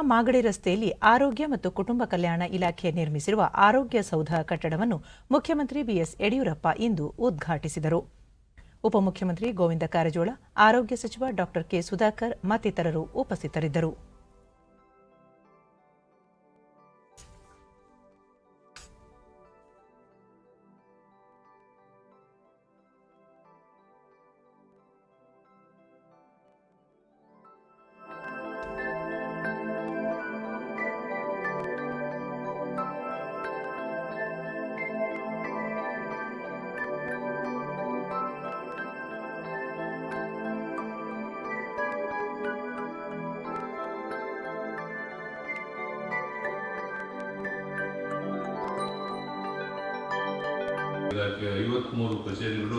ಮಾಗಡಿ ರಸ್ತೆಯಲ್ಲಿ ಆರೋಗ್ಯ ಮತ್ತು ಕುಟುಂಬ ಕಲ್ಯಾಣ ಇಲಾಖೆ ನಿರ್ಮಿಸಿರುವ ಆರೋಗ್ಯ ಸೌಧ ಕಟ್ಟಡವನ್ನು ಮುಖ್ಯಮಂತ್ರಿ ಬಿಎಸ್ ಯಡಿಯೂರಪ್ಪ ಇಂದು ಉದ್ಘಾಟಿಸಿದರು. ಉಪಮುಖ್ಯಮಂತ್ರಿ ಗೋವಿಂದ ಕಾರಜೋಳ, ಆರೋಗ್ಯ ಸಚಿವ ಡಾ ಕೆ ಸುಧಾಕರ್ ಮತ್ತಿತರರು ಉಪಸ್ಥಿತರಿದ್ದರು.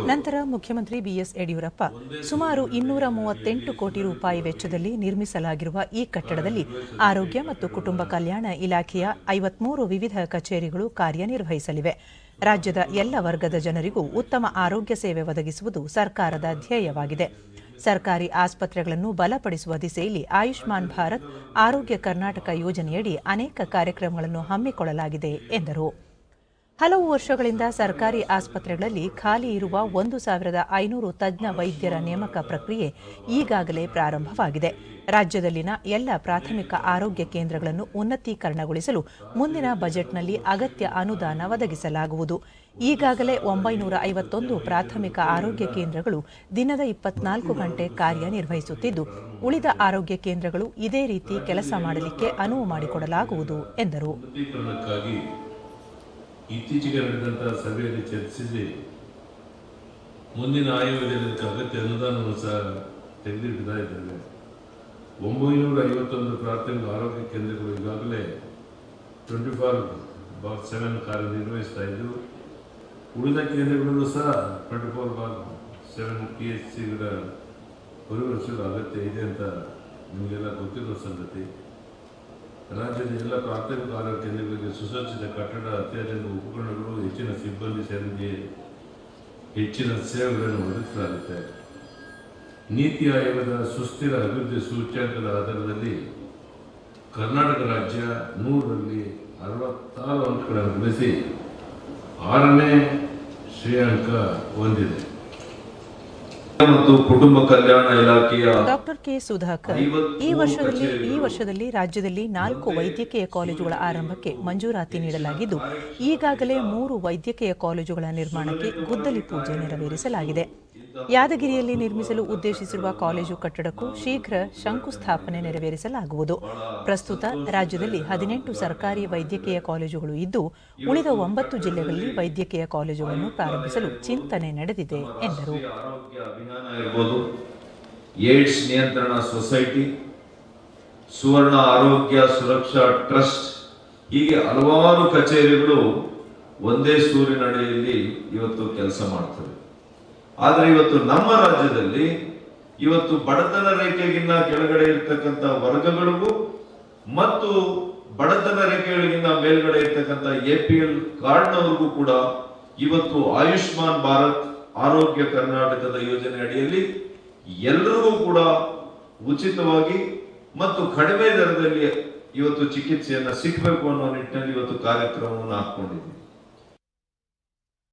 ನಂತರ ಮುಖ್ಯಮಂತ್ರಿ ಬಿಎಸ್ ಯಡಿಯೂರಪ್ಪ ಸುಮಾರು ಇನ್ನೂರ ಮೂವತ್ತೆಂಟು ಕೋಟಿ ರೂಪಾಯಿ ವೆಚ್ಚದಲ್ಲಿ ನಿರ್ಮಿಸಲಾಗಿರುವ ಈ ಕಟ್ಟಡದಲ್ಲಿ ಆರೋಗ್ಯ ಮತ್ತು ಕುಟುಂಬ ಕಲ್ಯಾಣ ಇಲಾಖೆಯ ಐವತ್ಮೂರು ವಿವಿಧ ಕಚೇರಿಗಳು ಕಾರ್ಯನಿರ್ವಹಿಸಲಿವೆ. ರಾಜ್ಯದ ಎಲ್ಲ ವರ್ಗದ ಜನರಿಗೂ ಉತ್ತಮ ಆರೋಗ್ಯ ಸೇವೆ ಒದಗಿಸುವುದು ಸರ್ಕಾರದ ಧ್ಯೇಯವಾಗಿದೆ. ಸರ್ಕಾರಿ ಆಸ್ಪತ್ರೆಗಳನ್ನು ಬಲಪಡಿಸುವ ದಿಸೆಯಲ್ಲಿ ಆಯುಷ್ಮಾನ್ ಭಾರತ್ ಆರೋಗ್ಯ ಕರ್ನಾಟಕ ಯೋಜನೆಯಡಿ ಅನೇಕ ಕಾರ್ಯಕ್ರಮಗಳನ್ನು ಹಮ್ಮಿಕೊಳ್ಳಲಾಗಿದೆ ಎಂದರು. ಹಲವು ವರ್ಷಗಳಿಂದ ಸರ್ಕಾರಿ ಆಸ್ಪತ್ರೆಗಳಲ್ಲಿ ಖಾಲಿ ಇರುವ ಒಂದು ಸಾವಿರದ ಐನೂರು ತಜ್ಞ ವೈದ್ಯರ ನೇಮಕ ಪ್ರಕ್ರಿಯೆ ಈಗಾಗಲೇ ಪ್ರಾರಂಭವಾಗಿದೆ. ರಾಜ್ಯದಲ್ಲಿನ ಎಲ್ಲ ಪ್ರಾಥಮಿಕ ಆರೋಗ್ಯ ಕೇಂದ್ರಗಳನ್ನು ಉನ್ನತೀಕರಣಗೊಳಿಸಲು ಮುಂದಿನ ಬಜೆಟ್ನಲ್ಲಿ ಅಗತ್ಯ ಅನುದಾನ ಒದಗಿಸಲಾಗುವುದು. ಈಗಾಗಲೇ ಒಂಬೈನೂರ ಐವತ್ತೊಂದು ಪ್ರಾಥಮಿಕ ಆರೋಗ್ಯ ಕೇಂದ್ರಗಳು ದಿನದ ಇಪ್ಪತ್ನಾಲ್ಕು ಗಂಟೆ ಕಾರ್ಯನಿರ್ವಹಿಸುತ್ತಿದ್ದು, ಉಳಿದ ಆರೋಗ್ಯ ಕೇಂದ್ರಗಳು ಇದೇ ರೀತಿ ಕೆಲಸ ಮಾಡಲಿಕ್ಕೆ ಅನುವು ಮಾಡಿಕೊಡಲಾಗುವುದು ಎಂದರು. ಇತ್ತೀಚೆಗೆ ನಡೆದಂತಹ ಸಭೆಯಲ್ಲಿ ಚರ್ಚಿಸಿ ಮುಂದಿನ ಆಯೋಜನೆ ಅಗತ್ಯ ಅನುದಾನವನ್ನು ಸಹ ತೆಗೆದಿಡ್ತಾ ಇದ್ದೇವೆ. ಒಂಬೈನೂರ ಐವತ್ತೊಂದು ಪ್ರಾಥಮಿಕ ಆರೋಗ್ಯ ಕೇಂದ್ರಗಳು ಈಗಾಗಲೇ ಟ್ವೆಂಟಿ ಫೋರ್ ಬಾರ್ ಸೆವೆನ್ ಕಾರ್ಯನಿರ್ವಹಿಸ್ತಾ ಇದ್ದು, ಉಳಿದ ಕೇಂದ್ರಗಳಲ್ಲೂ ಸಹ twenty four by seven P H ಸಿಗಳ ಪರಿವರ್ಷದ ಅಗತ್ಯ ಇದೆ ಅಂತ ನಿಮಗೆಲ್ಲ ಗೊತ್ತಿರೋ ಸಂಗತಿ. ರಾಜ್ಯದ ಎಲ್ಲ ಪ್ರಾಥಮಿಕ ಆರೋಗ್ಯ ಕೇಂದ್ರಗಳಿಗೆ ಸುಸಜ್ಜಿತ ಕಟ್ಟಡ, ಅತ್ಯಾಧುನಿಕ ಉಪಕರಣಗಳು, ಹೆಚ್ಚಿನ ಸಿಬ್ಬಂದಿ ಸೇವೆಗೆ ಹೆಚ್ಚಿನ ಸೇವೆಗಳನ್ನು ಒದಗಿಸಲಾಗುತ್ತೆ. ನೀತಿ ಆಯೋಗದ ಸುಸ್ಥಿರ ಅಭಿವೃದ್ಧಿ ಸೂಚ್ಯಾಂಕದ ಆಧಾರದಲ್ಲಿ ಕರ್ನಾಟಕ ರಾಜ್ಯ ನೂರರಲ್ಲಿ ಅರವತ್ತಾರು ಅಂಕಗಳನ್ನು ಗಳಿಸಿ ಆರನೇ ಶ್ರೇಯಾಂಕ ಹೊಂದಿದೆ. ಮತ್ತು ಕುಟುಂಬ ಕಲ್ಯಾಣ ಇಲಾಖೆಯ ಡಾಕ್ಟರ್ ಕೆ ಸುಧಾಕರ್ ಈ ವರ್ಷದಲ್ಲಿ ಈ ವರ್ಷದಲ್ಲಿ ರಾಜ್ಯದಲ್ಲಿ ನಾಲ್ಕು ವೈದ್ಯಕೀಯ ಕಾಲೇಜುಗಳ ಆರಂಭಕ್ಕೆ ಮಂಜೂರಾತಿ ನೀಡಲಾಗಿದ್ದು ಈಗಾಗಲೇ ಮೂರು ವೈದ್ಯಕೀಯ ಕಾಲೇಜುಗಳ ನಿರ್ಮಾಣಕ್ಕೆ ಗುದ್ದಲಿ ಪೂಜೆ ನೆರವೇರಿಸಲಾಗಿದೆ. ಯಾದಗಿರಿಯಲ್ಲಿ ನಿರ್ಮಿಸಲು ಉದ್ದೇಶಿಸಿರುವ ಕಾಲೇಜು ಕಟ್ಟಡಕ್ಕೂ ಶೀಘ್ರ ಶಂಕುಸ್ಥಾಪನೆ ನೆರವೇರಿಸಲಾಗುವುದು. ಪ್ರಸ್ತುತ ರಾಜ್ಯದಲ್ಲಿ ಹದಿನೆಂಟು ಸರ್ಕಾರಿ ವೈದ್ಯಕೀಯ ಕಾಲೇಜುಗಳು ಇದ್ದು ಉಳಿದ ಒಂಬತ್ತು ಜಿಲ್ಲೆಗಳಲ್ಲಿ ವೈದ್ಯಕೀಯ ಕಾಲೇಜುಗಳನ್ನು ಪ್ರಾರಂಭಿಸಲು ಚಿಂತನೆ ನಡೆದಿದೆ ಎಂದರು. ಅಭಿಯಾನ ಇರ್ಬೋದು, ಏಡ್ಸ್ ನಿಯಂತ್ರಣ ಸೊಸೈಟಿ, ಸುವರ್ಣ ಆರೋಗ್ಯ ಸುರಕ್ಷಾ ಟ್ರಸ್ಟ್, ಹೀಗೆ ಹಲವಾರು ಕಚೇರಿಗಳು ಒಂದೇ ಸೂರಿನಡಿಯಲ್ಲಿ ಇವತ್ತು ಕೆಲಸ ಮಾಡ್ತವೆ. ಆದರೆ ಇವತ್ತು ನಮ್ಮ ರಾಜ್ಯದಲ್ಲಿ ಇವತ್ತು ಬಡತನ ರೇಖೆಗಿನ್ನ ಕೆಳಗಡೆ ಇರ್ತಕ್ಕಂಥ ವರ್ಗಗಳಿಗೂ ಮತ್ತು ಬಡತನ ರೇಖೆಗಳಿಗಿನ್ನ ಮೇಲ್ಗಡೆ ಇರ್ತಕ್ಕಂಥ ಎ ಪಿ ಎಲ್ ಕಾರ್ಡ್ನವರಿಗೂ ಕೂಡ ಇವತ್ತು ಆಯುಷ್ಮಾನ್ ಭಾರತ್ ಆರೋಗ್ಯ ಕರ್ನಾಟಕದ ಯೋಜನೆ ಅಡಿಯಲ್ಲಿ ಎಲ್ಲರಿಗೂ ಕೂಡ ಉಚಿತವಾಗಿ ಮತ್ತು ಕಡಿಮೆ ದರದಲ್ಲಿ ಇವತ್ತು ಚಿಕಿತ್ಸೆಯನ್ನು ಸಿಗಬೇಕು ಅನ್ನೋ ನಿಟ್ಟಿನಲ್ಲಿ ಇವತ್ತು ಕಾರ್ಯಕ್ರಮವನ್ನು ಹಾಕೊಂಡಿದ್ದೀವಿ